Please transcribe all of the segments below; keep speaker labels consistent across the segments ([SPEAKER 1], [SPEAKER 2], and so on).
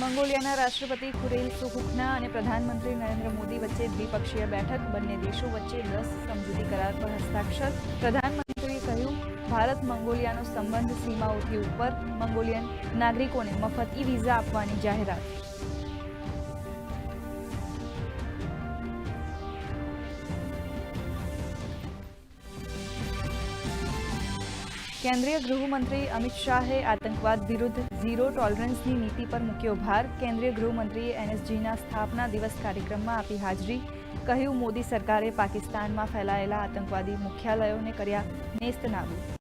[SPEAKER 1] મંગોલિયાના રાષ્ટ્રપતિ ખુરેલ સુહુકના અને પ્રધાનમંત્રી નરેન્દ્ર મોદી વચ્ચે દ્વિપક્ષીય બેઠક. બંને દેશો વચ્ચે દસ સમજૂતી કરાર પર હસ્તાક્ષર. પ્રધાનમંત્રીએ કહ્યું, ભારત મંગોલિયાનો સંબંધ સીમાઓથી ઉપર. મંગોલિયન નાગરિકોને મફત ઈ વિઝા આપવાની જાહેરાત. કેન્દ્રીય ગૃહમંત્રી અમિત શાહે આતંકવાદ વિરુદ્ધ ઝીરો ટોલરન્સની નીતિ પર મૂક્યો ભાર. કેન્દ્રીય ગૃહમંત્રીએ એનએસજીના સ્થાપના દિવસ કાર્યક્રમમાં આપી હાજરી. કહ્યું, મોદી સરકારે પાકિસ્તાનમાં ફેલાયેલા આતંકવાદી મુખ્યાલયોને કર્યા નેસ્તનાબૂદ.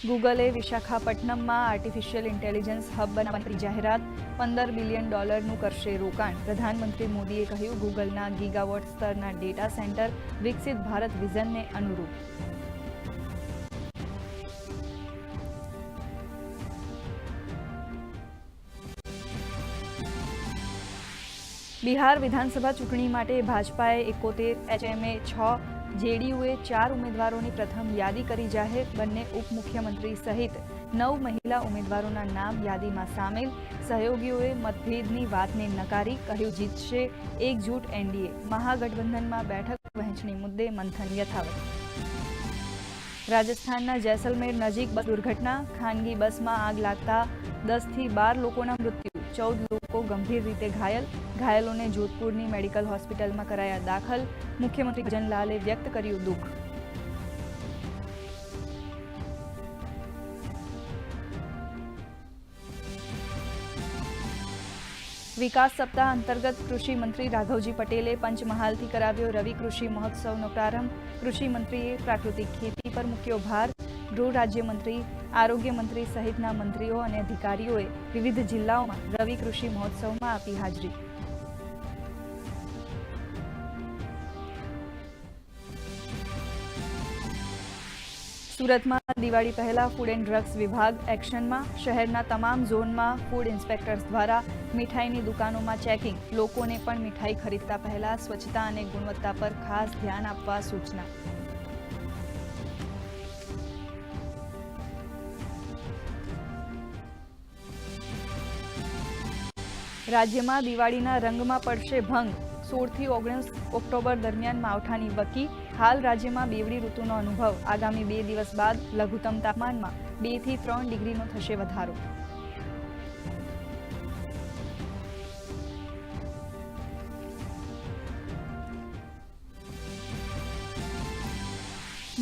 [SPEAKER 1] ગૂગલે વિશાખાપટ્ટનમમાં આર્ટિફિશિયલ ઇન્ટેલિજન્સ હબ બનાવવાની જાહેરાત. પંદર બિલિયન ડોલરનું કરશે રોકાણ. પ્રધાનમંત્રી મોદીએ કહ્યું, ગૂગલના ગીગાવોટ સ્તરના ડેટા સેન્ટર વિકસિત ભારત વિઝનને અનુરૂપ. બિહાર વિધાનસભા ચૂંટણી માટે ભાજપાએ એકોતેર, એચએમએ છ જેડીયુએ ચાર ઉમેદવારોની પ્રથમ યાદી કરી જાહેર, બંને ઉપમુખ્યમંત્રી સહિત નવ મહિલા ઉમેદવારોના નામ યાદીમાં સામેલ. સહયોગીઓએ મતભેદની વાતને નકારી કહ્યું, જીતશે એકજૂટ એનડીએ. મહાગઠબંધનમાં બેઠક, વહેંચણી મુદ્દે મંથન યથાવત. રાજસ્થાનના જેસલમેર નજીક દુર્ઘટના. ખાનગી બસમાં આગ લાગતા દસથી બાર લોકોના મૃત્યુ. ચૌદ લોકો ગંભીર રીતે ઘાયલ ઘાયલોને જોધપુરની મેડિકલ હોસ્પિટલમાં કરાયા દાખલ મુખ્યમંત્રી ભજનલાલે વ્યક્ત કર્યું દુઃખ વિકાસ સપ્તાહ અંતર્ગત કૃષિ મંત્રી રાઘવજી પટેલે પંચમહાલથી કરાવ્યો રવિ કૃષિ મહોત્સવનો પ્રારંભ કૃષિ મંત્રીએ પ્રાકૃતિક ખેતી પર મૂક્યો ભાર ગૃહ રાજ્યમંત્રી આરોગ્ય મંત્રી સહિતના મંત્રીઓ અને અધિકારીઓએ વિવિધ જિલ્લાઓમાં રવિ કૃષિ મહોત્સવમાં આપી હાજરી. સુરતમાં દિવાળી પહેલા ફૂડ એન્ડ ડ્રગ્સ વિભાગ એક્શનમાં શહેરના તમામ ઝોનમાં ફૂડ ઇન્સ્પેક્ટર્સ દ્વારા મીઠાઈની દુકાનોમાં ચેકિંગ. લોકોને પણ મીઠાઈ ખરીદતા પહેલા સ્વચ્છતા અને ગુણવત્તા પર ખાસ ધ્યાન આપવા સૂચના. રાજ્યમાં દિવાળીના રંગમાં પડશે ભંગ. સોળથી ઓગણીસ ઓક્ટોબર દરમિયાન માવઠાની વકી હાલ રાજ્યમાં બેવડી ઋતુનો અનુભવ. આગામી બે દિવસ બાદ લઘુત્તમ તાપમાનમાં બેથી ત્રણ ડિગ્રીનો થશે વધારો.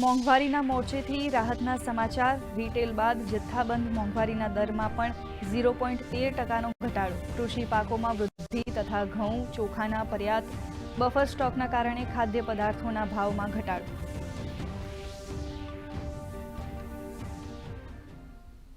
[SPEAKER 1] મોંઘવારીના મોરચેથી રાહતના સમાચાર. રિટેલ બાદ જથ્થાબંધ મોંઘવારીના દરમાં પણ ઝીરો પોઈન્ટ તેર ટકાનો ઘટાડો. કૃષિ પાકોમાં વૃદ્ધિ તથા ઘઉં, ચોખાના પર્યાપ્ત બફર સ્ટોકના કારણે ખાદ્ય પદાર્થોના ભાવમાં ઘટાડો.